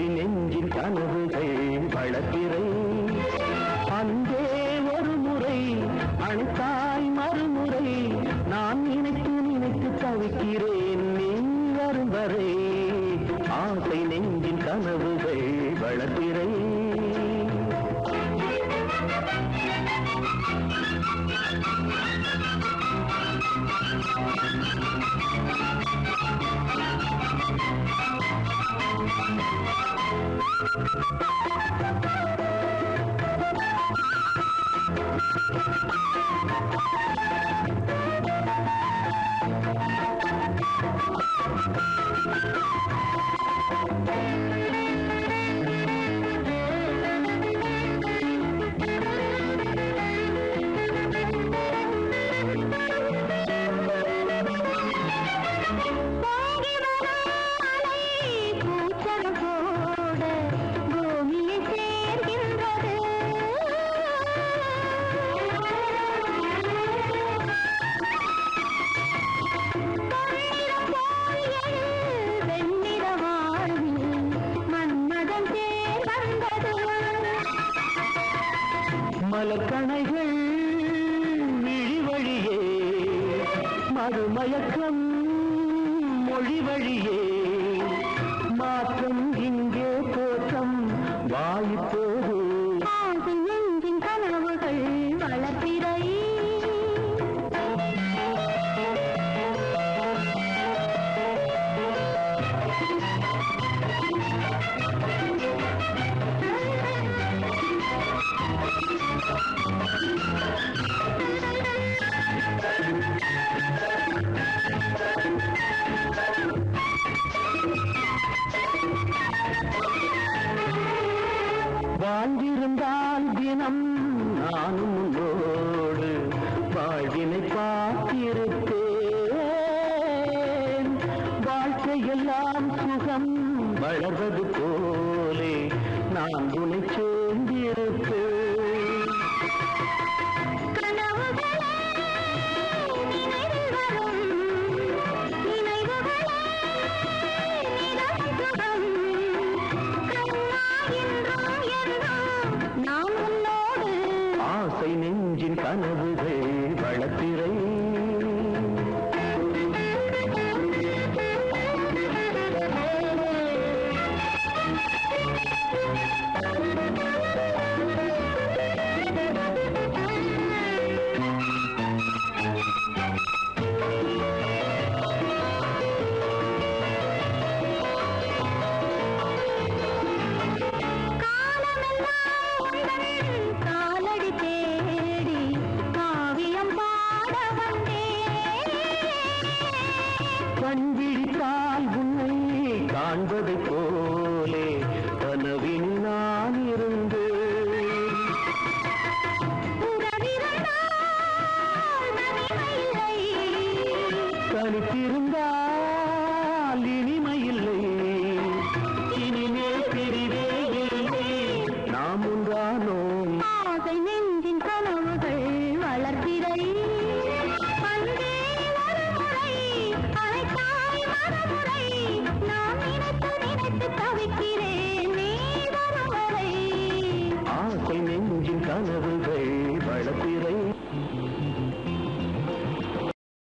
ஆசை நெஞ்சில் கனவுகள் வளர்ப்பிறை அன்பே ஒரு முறை அணுத்தாய் மறுமுறை நான் நினைத்து நினைத்து தவிக்கிறேன் நீ வரும் வரை. ஆசை நெஞ்சின் கனவுகள் வளர்ப்பிறை you மலக்கணைகள் விழி வழியே மறுமயக்கம் மொழி வழியே மாற்றம் இங்கே தோற்றம் வாய்ப்போது கனவுகள் வளர்ப்பிறை வாழ்ந்திருந்தால் தினம் நானும் உன்னோடு வாழ்வினை பார்த்திருப்பேன். வாழ்க்கையெல்லாம் சுகம் வளர்வது போலே நான் உனை ஆசை நெஞ்சின் கனவுகள் வளத்திரை. கண்விழித்தால் உன்னை காண்பதை போலே கனவில் நான் இருந்து. தனித்திருந்தால் இனிமையில்லை. இனிமேல் பிரிவே இல்லை. நாம் ஒன்றானோ ಮನವು